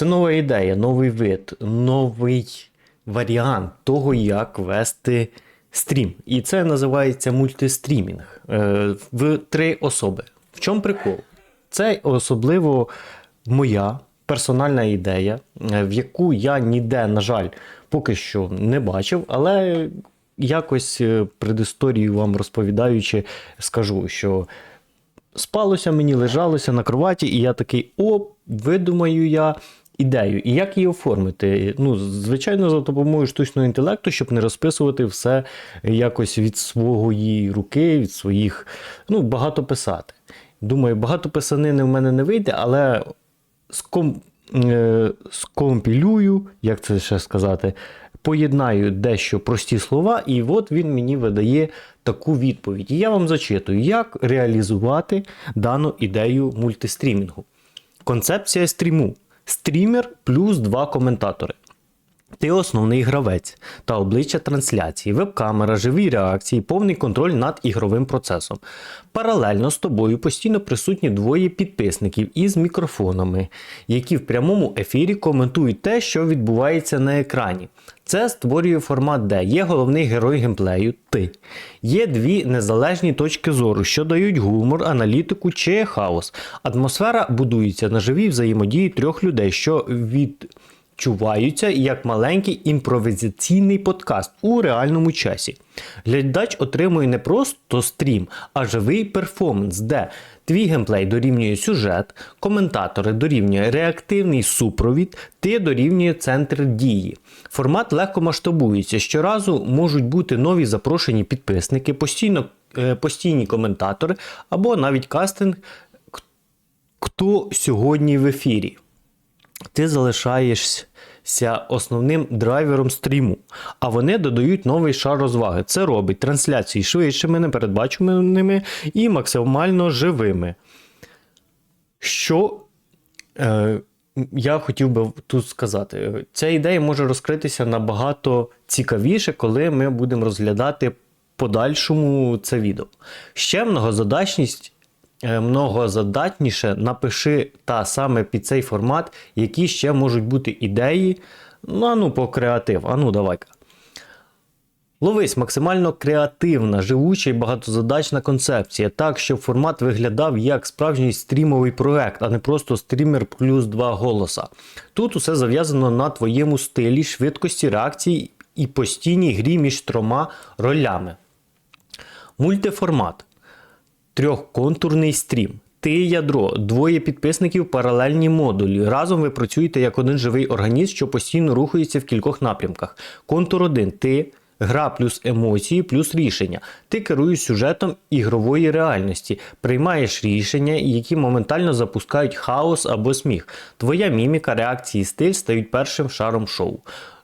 Це нова ідея, новий вид, новий варіант того, як вести стрім. І це називається мультистрімінг е, в три особи. В чому прикол? Це особливо моя персональна ідея, е, в яку я ніде, на жаль, поки що не бачив, але якось е, предісторію вам розповідаючи, скажу, що спалося мені, лежалося на кроваті, і я такий: о, видумаю я ідею. І як її оформити? Ну, звичайно, за допомогою штучного інтелекту, щоб не розписувати все якось від своєї руки, від своїх. Ну, багато писати. Думаю, багато писанини в мене не вийде, але ском, е, скомпілюю, як це ще сказати, поєднаю дещо прості слова, і от він мені видає таку відповідь. І я вам зачитую, як реалізувати дану ідею мультистрімінгу. Концепція стріму. Стрімер плюс два коментатори. Ти основний гравець та обличчя трансляції, веб-камера, живі реакції, повний контроль над ігровим процесом. Паралельно з тобою постійно присутні двоє підписників із мікрофонами, які в прямому ефірі коментують те, що відбувається на екрані. Це створює формат, де є головний герой геймплею ти. Є дві незалежні точки зору, що дають гумор, аналітику чи хаос. Атмосфера будується на живій взаємодії трьох людей, що від чуваються як маленький імпровізаційний подкаст у реальному часі. Глядач отримує не просто стрім, а живий перформанс, де твій геймплей дорівнює сюжет, коментатори дорівнює реактивний супровід, ти дорівнює центр дії. Формат легко масштабується. Щоразу можуть бути нові запрошені підписники, постійно, е, постійні коментатори або навіть кастинг. Хто сьогодні в ефірі? ти залишаєшся основним драйвером стріму, а вони додають новий шар розваги. Це робить трансляції швидшими, непередбачуваними і максимально живими. Що е, я хотів би тут сказати, ця ідея може розкритися набагато цікавіше, коли ми будемо розглядати подальшому це відео. Ще многозадачність многозадатніше, напиши та саме під цей формат, які ще можуть бути ідеї. Ну, а ну, по креатив. А ну, давай-ка. Ловись максимально креативна, живуча і багатозадачна концепція, так, щоб формат виглядав як справжній стрімовий проект, а не просто стрімер плюс два голоса. Тут усе зав'язано на твоєму стилі, швидкості реакції і постійній грі між трьома ролями. Мультиформат трьохконтурний стрім. Ти ядро, двоє підписників, паралельні модулі. Разом ви працюєте як один живий організм, що постійно рухається в кількох напрямках. Контур 1. Ти. Гра плюс емоції, плюс рішення. Ти керуєш сюжетом ігрової реальності, приймаєш рішення, які моментально запускають хаос або сміх. Твоя міміка, реакції, стиль стають першим шаром шоу.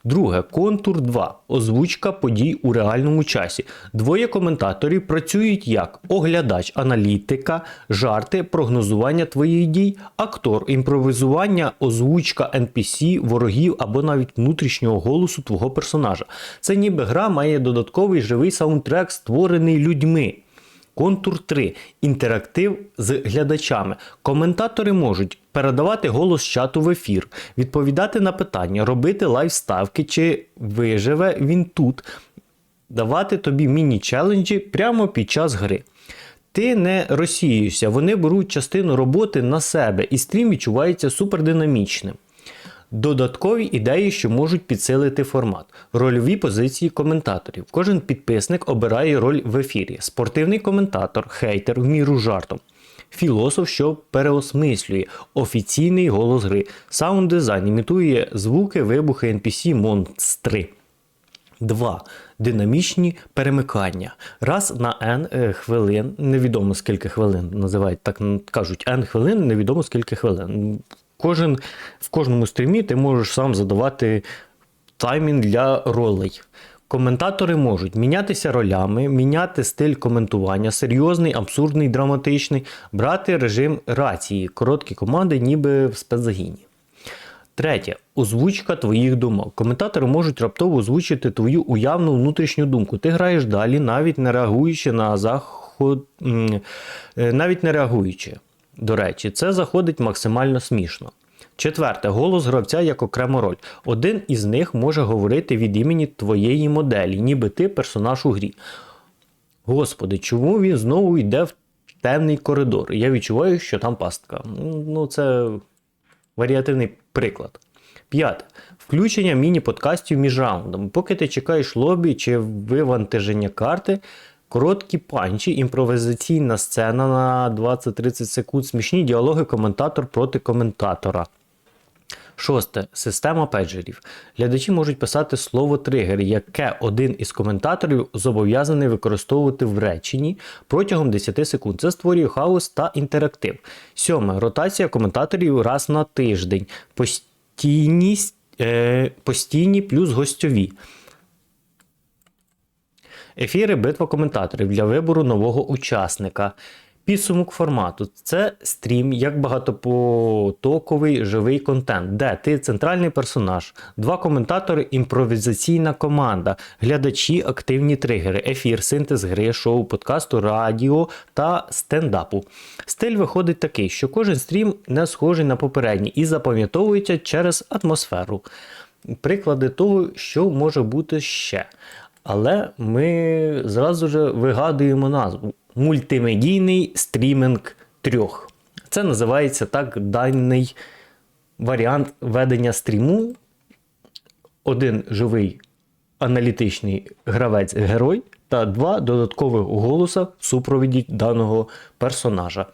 Друге, контур 2. Озвучка подій у реальному часі. Двоє коментаторів працюють як оглядач, аналітика, жарти, прогнозування твоїх дій, актор, імпровізування, озвучка NPC, ворогів або навіть внутрішнього голосу твого персонажа. Це ніби гра має додатковий живий саундтрек, створений людьми. Контур 3. Інтерактив з глядачами. Коментатори можуть передавати голос чату в ефір, відповідати на питання, робити лайвставки, чи виживе він тут, давати тобі міні-челенджі прямо під час гри. Ти не розсіюєшся, вони беруть частину роботи на себе, і стрім відчувається супердинамічним. Додаткові ідеї, що можуть підсилити формат, рольові позиції коментаторів. Кожен підписник обирає роль в ефірі. Спортивний коментатор, хейтер в міру жартом. Філософ, що переосмислює офіційний голос гри. Саунд дизайн імітує звуки, вибухи NPC монстри. 2. Динамічні перемикання. Раз на N е, хвилин, невідомо скільки хвилин називають, так кажуть, N хвилин, невідомо скільки хвилин. Кожен, В кожному стрімі ти можеш сам задавати таймінг для ролей. Коментатори можуть мінятися ролями, міняти стиль коментування, серйозний, абсурдний, драматичний, брати режим рації, короткі команди, ніби в спецзагіні. Третє. Озвучка твоїх думок. Коментатори можуть раптово озвучити твою уявну внутрішню думку. Ти граєш далі, навіть не реагуючи на заход, е, навіть не реагуючи. До речі, це заходить максимально смішно. Четверте, голос гравця як окрема роль. Один із них може говорити від імені твоєї моделі, ніби ти персонаж у грі. Господи, чому він знову йде в темний коридор? Я відчуваю, що там пастка. Ну, це варіативний приклад. П'яте. Включення міні-подкастів між раундами. Поки ти чекаєш лобі чи вивантаження карти, короткі панчі, імпровізаційна сцена на 20-30 секунд, смішні діалоги коментатор проти коментатора. Шосте. Система педжерів. Глядачі можуть писати слово тригер, яке один із коментаторів зобов'язаний використовувати в реченні протягом 10 секунд. Це створює хаос та інтерактив. Сьоме. Ротація коментаторів раз на тиждень. Постійність, е, постійні плюс гостьові. Ефіри битва коментаторів для вибору нового учасника. Підсумок формату це стрім як багатопотоковий живий контент, де ти центральний персонаж, два коментатори, імпровізаційна команда, глядачі, активні тригери, ефір, синтез гри, шоу, подкасту, радіо та стендапу. Стиль виходить такий, що кожен стрім не схожий на попередній і запам'ятовується через атмосферу. Приклади того, що може бути ще. Але ми зразу ж вигадуємо назву мультимедійний стрімінг трьох. Це називається так даний варіант ведення стріму. Один живий аналітичний гравець-герой та два додаткових голоса в супровіді даного персонажа.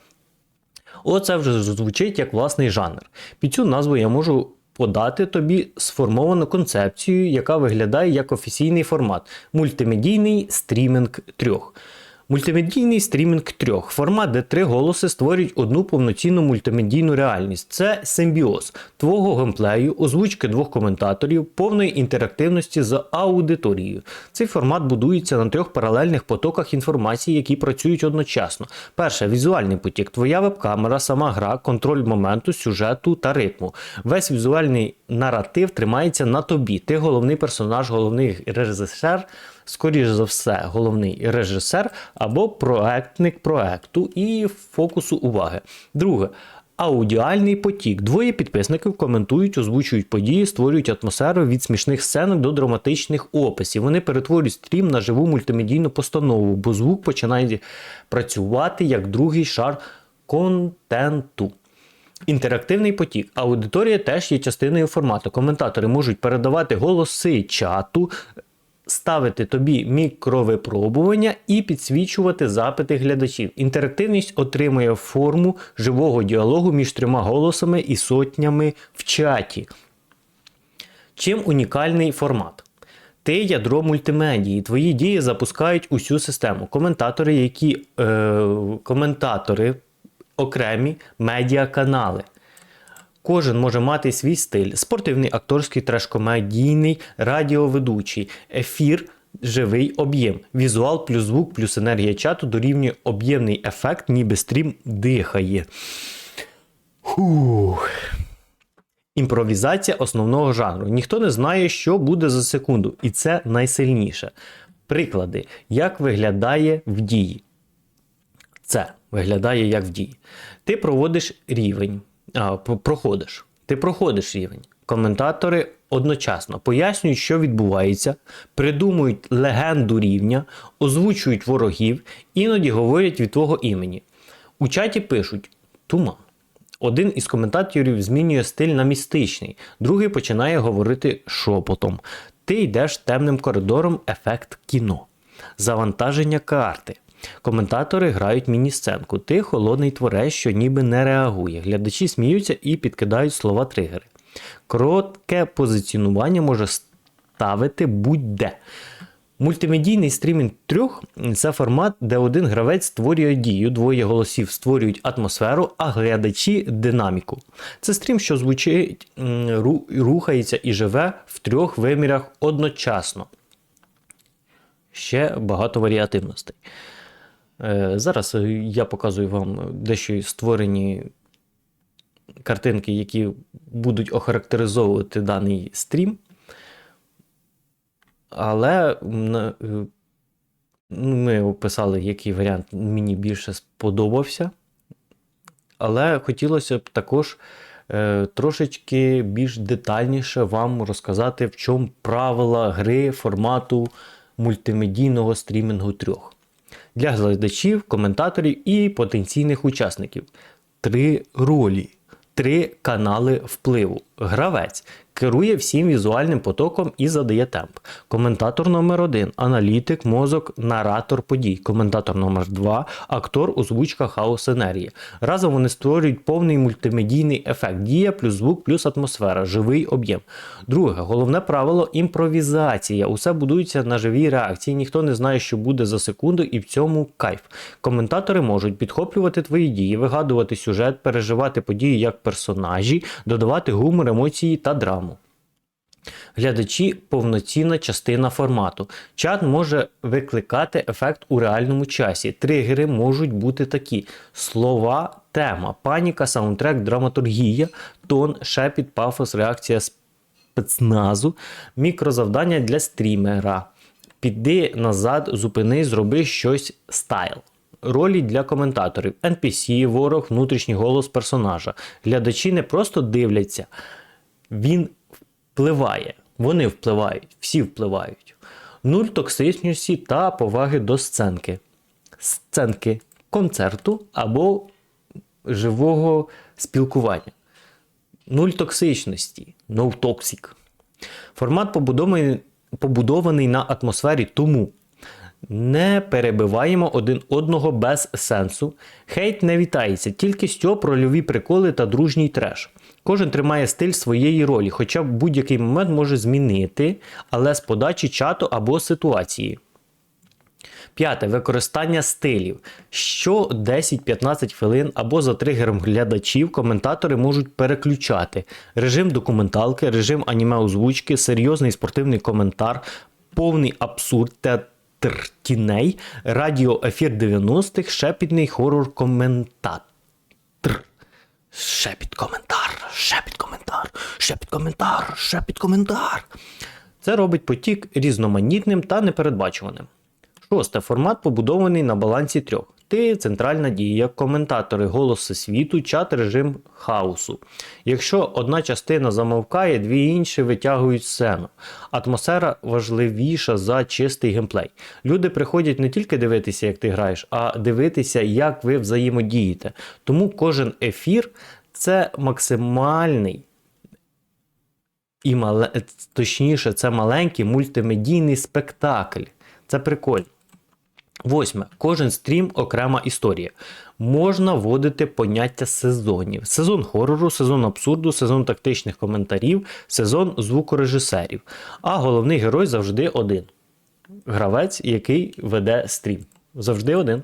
Оце вже звучить як власний жанр. Під цю назву я можу подати тобі сформовану концепцію, яка виглядає як офіційний формат мультимедійний стрімінг трьох. Мультимедійний стрімінг трьох формат, де три голоси створюють одну повноцінну мультимедійну реальність. Це симбіоз твого геймплею, озвучки двох коментаторів, повної інтерактивності з аудиторією. Цей формат будується на трьох паралельних потоках інформації, які працюють одночасно. Перше візуальний потік. Твоя веб-камера, сама гра, контроль моменту, сюжету та ритму. Весь візуальний наратив тримається на тобі. Ти головний персонаж, головний режисер скоріш за все, головний режисер або проектник проекту і фокусу уваги. Друге. Аудіальний потік. Двоє підписників коментують, озвучують події, створюють атмосферу від смішних сцен до драматичних описів. Вони перетворюють стрім на живу мультимедійну постанову, бо звук починає працювати як другий шар контенту. Інтерактивний потік. Аудиторія теж є частиною формату. Коментатори можуть передавати голоси чату, ставити тобі мікровипробування і підсвічувати запити глядачів. Інтерактивність отримує форму живого діалогу між трьома голосами і сотнями в чаті. Чим унікальний формат? Ти ядро мультимедії, твої дії запускають усю систему. Коментатори, які е, коментатори окремі медіаканали. Кожен може мати свій стиль: спортивний, акторський, треш-комедійний, радіоведучий, ефір, живий об'єм, візуал плюс звук, плюс енергія чату дорівнює об'ємний ефект, ніби стрім дихає. Фух. Імпровізація основного жанру. Ніхто не знає, що буде за секунду, і це найсильніше. Приклади, як виглядає в дії. Це виглядає як в дії. Ти проводиш рівень а, проходиш. Ти проходиш рівень. Коментатори одночасно пояснюють, що відбувається, придумують легенду рівня, озвучують ворогів, іноді говорять від твого імені. У чаті пишуть туман. Один із коментаторів змінює стиль на містичний, другий починає говорити шепотом. Ти йдеш темним коридором ефект кіно, завантаження карти. Коментатори грають міні-сценку. Ти холодний творець, що ніби не реагує. Глядачі сміються і підкидають слова тригери. Коротке позиціонування може ставити будь-де. Мультимедійний стрімінг трьох це формат, де один гравець створює дію, двоє голосів створюють атмосферу, а глядачі динаміку. Це стрім, що звучить, рухається і живе в трьох вимірах одночасно. Ще багато варіативностей. Е, зараз я показую вам дещо створені картинки, які будуть охарактеризовувати даний стрім. Але е, ми описали, який варіант мені більше сподобався. Але хотілося б також е, трошечки більш детальніше вам розказати, в чому правила гри формату мультимедійного стрімінгу трьох для глядачів, коментаторів і потенційних учасників. Три ролі, три канали впливу. Гравець керує всім візуальним потоком і задає темп. Коментатор номер 1 аналітик, мозок, наратор подій. Коментатор номер 2 актор, озвучка, хаос, енергія. Разом вони створюють повний мультимедійний ефект. Дія плюс звук, плюс атмосфера, живий об'єм. Друге, головне правило імпровізація. Усе будується на живій реакції. Ніхто не знає, що буде за секунду, і в цьому кайф. Коментатори можуть підхоплювати твої дії, вигадувати сюжет, переживати події як персонажі, додавати гумор, емоції та драму. Глядачі повноцінна частина формату. Чат може викликати ефект у реальному часі. Тригери можуть бути такі: слова, тема, паніка, саундтрек, драматургія, тон, шепіт, пафос, реакція спецназу, мікрозавдання для стрімера. Піди назад, зупини, зроби щось стайл. Ролі для коментаторів: NPC, ворог, внутрішній голос персонажа. Глядачі не просто дивляться, він впливає. Вони впливають, всі впливають. Нуль токсичності та поваги до сценки. Сценки концерту або живого спілкування. Нуль токсичності, no toxic. Формат побудований, побудований на атмосфері тому. Не перебиваємо один одного без сенсу. Хейт не вітається, тільки стьоп, рольові приколи та дружній треш. Кожен тримає стиль своєї ролі, хоча в будь-який момент може змінити, але з подачі чату або ситуації. П'яте використання стилів. Що 10-15 хвилин або за тригером глядачів коментатори можуть переключати режим документалки, режим аніме озвучки, серйозний спортивний коментар, повний абсурд театр тіней, радіоефір 90-х, шепітний хорор коментатор. Шепіт коментар, шепіт коментар, шепіт коментар, шепіт коментар. Це робить потік різноманітним та непередбачуваним. Шосте формат побудований на балансі трьох. Ти центральна дія, коментатори, голоси світу, чат, режим хаосу. Якщо одна частина замовкає, дві інші витягують сцену. Атмосфера важливіша за чистий геймплей. Люди приходять не тільки дивитися, як ти граєш, а дивитися, як ви взаємодієте. Тому кожен ефір це максимальний. І мале... точніше, це маленький мультимедійний спектакль. Це прикольно. Восьме. Кожен стрім окрема історія. Можна вводити поняття сезонів: сезон хорору, сезон абсурду, сезон тактичних коментарів, сезон звукорежисерів. А головний герой завжди один. Гравець, який веде стрім. Завжди один.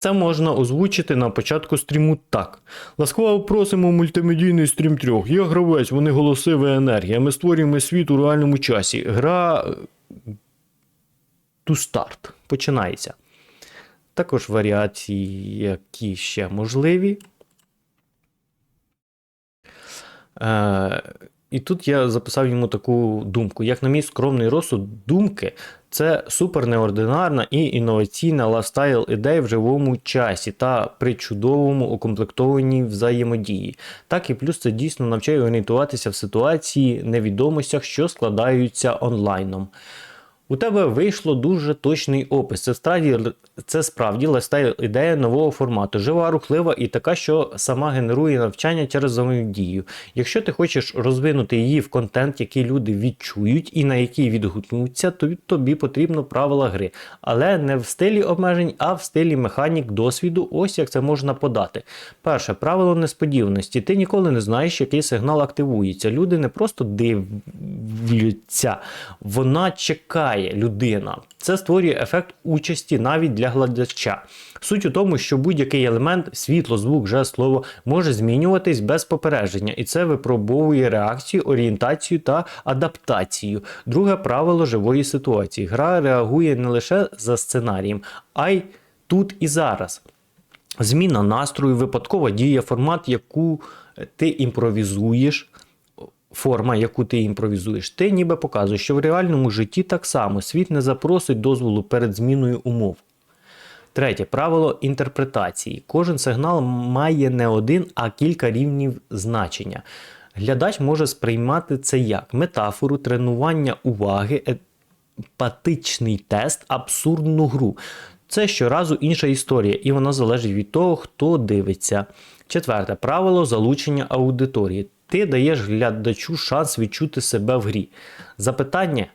Це можна озвучити на початку стріму так. Ласкаво просимо мультимедійний стрім трьох. Я гравець, вони голосива енергія. Ми створюємо світ у реальному часі. Гра to start. Починається. Також варіації, які ще можливі. Е, і тут я записав йому таку думку. Як на мій скромний розсуд, думки це супер неординарна і інноваційна лайфстайл ідея в живому часі та при чудовому укомплектованій взаємодії. Так і плюс це дійсно навчає орієнтуватися в ситуації невідомостях, що складаються онлайном. У тебе вийшло дуже точний опис. Це справді це справді лайфстайл ідея нового формату, жива, рухлива і така, що сама генерує навчання через взаємодію. Якщо ти хочеш розвинути її в контент, який люди відчують і на який відгукнуться, то тобі потрібно правила гри. Але не в стилі обмежень, а в стилі механік досвіду. Ось як це можна подати. Перше правило несподіваності. Ти ніколи не знаєш, який сигнал активується. Люди не просто дивляться, вона чекає людина. Це створює ефект участі навіть для глядача. Суть у тому, що будь-який елемент, світло, звук, жест, слово може змінюватись без попередження, і це випробовує реакцію, орієнтацію та адаптацію. Друге правило живої ситуації. Гра реагує не лише за сценарієм, а й тут і зараз. Зміна настрою, випадкова дія, формат, яку ти імпровізуєш форма, яку ти імпровізуєш, ти ніби показуєш, що в реальному житті так само світ не запросить дозволу перед зміною умов. Третє правило інтерпретації. Кожен сигнал має не один, а кілька рівнів значення. Глядач може сприймати це як метафору, тренування уваги, емпатичний тест, абсурдну гру. Це щоразу інша історія, і вона залежить від того, хто дивиться. Четверте правило залучення аудиторії. Ти даєш глядачу шанс відчути себе в грі. Запитання,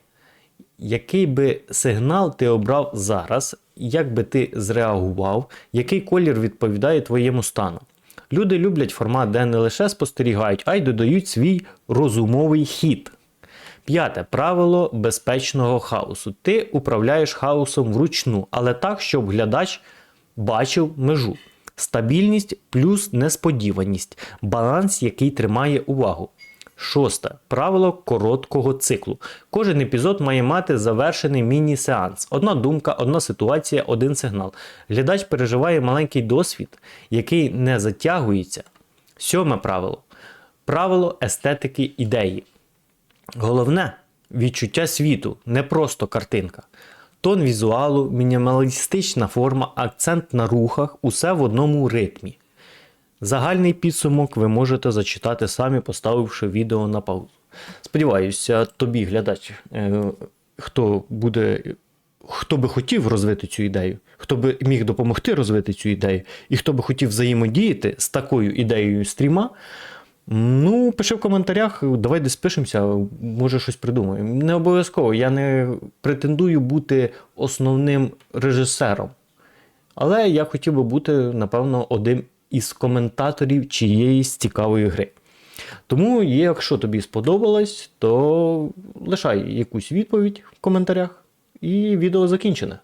який би сигнал ти обрав зараз, як би ти зреагував, який колір відповідає твоєму стану. Люди люблять формат, де не лише спостерігають, а й додають свій розумовий хід. П'яте правило безпечного хаосу. Ти управляєш хаосом вручну, але так, щоб глядач бачив межу. Стабільність плюс несподіваність, баланс, який тримає увагу. Шосте правило короткого циклу. Кожен епізод має мати завершений міні-сеанс. Одна думка, одна ситуація, один сигнал. Глядач переживає маленький досвід, який не затягується. Сьоме правило правило естетики ідеї. Головне відчуття світу, не просто картинка. Тон візуалу, мінімалістична форма, акцент на рухах усе в одному ритмі. Загальний підсумок ви можете зачитати самі, поставивши відео на паузу. Сподіваюся, тобі, глядач, е, хто буде, хто би хотів розвити цю ідею, хто би міг допомогти розвити цю ідею, і хто би хотів взаємодіяти з такою ідеєю стріма. Ну, пиши в коментарях, давай десь пишемося, може щось придумаємо. Не обов'язково, я не претендую бути основним режисером. Але я хотів би бути, напевно, одним із коментаторів чиєїсь цікавої гри. Тому, якщо тобі сподобалось, то лишай якусь відповідь в коментарях, і відео закінчене.